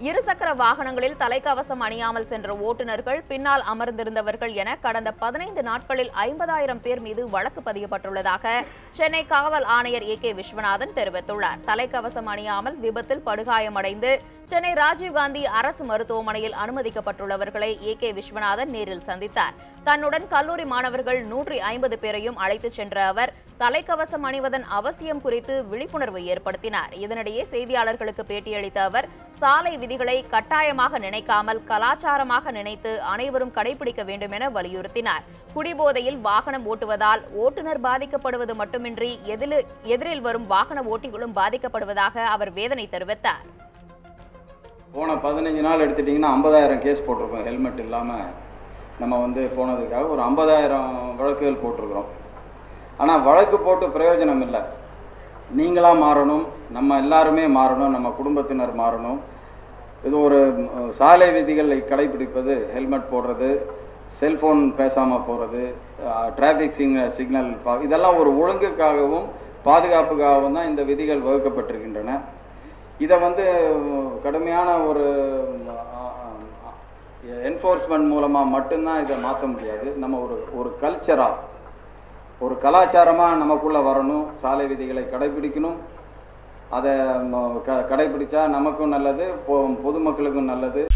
இருசக்கர வாகனங்களில் தலைக்கவசம் அணியாமல் சென்ற ஓட்டுநர்கள் பின்னால் அமர்ந்திருந்தவர்கள் என கடந்த பதினைந்து நாட்களில் ஐம்பதாயிரம் பேர் மீது வழக்கு பதியப்பட்டுள்ளதாக சென்னை காவல் ஆணையர் ஏ கே விஸ்வநாதன் தெரிவித்துள்ளார். தலைக்கவசம் அணியாமல் விபத்தில் படுகாயமடைந்து சென்னை ராஜீவ்காந்தி அரசு மருத்துவமனையில் அனுமதிக்கப்பட்டுள்ளவர்களை ஏ கே விஸ்வநாதன் நேரில் சந்தித்தார். தன்னுடன் கல்லூரி மாணவர்கள் நூற்றி ஐம்பது பேரையும் அழைத்துச் சென்ற அவர் தலைக்கவசம் அணிவதன் அவசியம் குறித்து விழிப்புணர்வு ஏற்படுத்தினார். இதனிடையே செய்தியாளர்களுக்கு பேட்டியளித்த அவர் சாலை விதிகளை கட்டாயமாக நினைக்காமல் கலாச்சாரமாக நினைத்து அனைவரும் கடைபிடிக்க வேண்டும் என வலியுறுத்தினார். குடிபோதையில் வாகனம் ஓட்டுவதால் ஓட்டுநர் பாதிக்கப்படுவது மட்டுமின்றி எதிரில் வரும் வாகன ஓட்டிகளும் பாதிக்கப்படுவதாக அவர் வேதனை தெரிவித்தார். போன பதினஞ்சு நாள் எடுத்துட்டிங்கன்னா ஐம்பதாயிரம் கேஸ் போட்டிருக்கோம். ஹெல்மெட் இல்லாமல் நம்ம வந்து போனதுக்காக ஒரு ஐம்பதாயிரம் வழக்குகள் போட்டிருக்கிறோம். ஆனால் வழக்கு போட்டு பிரயோஜனம் இல்லை. நீங்களாக மாறணும் நம்ம எல்லாருமே மாறணும் நம்ம குடும்பத்தினர் மாறணும். இது ஒரு சாலை விதிகளை கடைபிடிப்பது ஹெல்மெட் போடுறது செல்போன் பேசாமல் போகிறது டிராஃபிக் சிக்னல் சிக்னல் பா- இதெல்லாம் ஒரு ஒழுங்குக்காகவும் பாதுகாப்புக்காகவும் தான் இந்த விதிகள் வகுக்கப்பட்டிருக்கின்றன. இதை வந்து கடுமையான ஒரு என்ஃபோர்ஸ்மெண்ட் மூலமாக மட்டும்தான் இதை மாற்ற முடியாது. நம்ம ஒரு ஒரு கல்ச்சராக ஒரு கலாச்சாரமாக நமக்குள்ளே வரணும் சாலை விதிகளை கடைபிடிக்கணும். அதை க கடைபிடிச்சா நமக்கும் நல்லது பொ- பொதுமக்களுக்கும் நல்லது.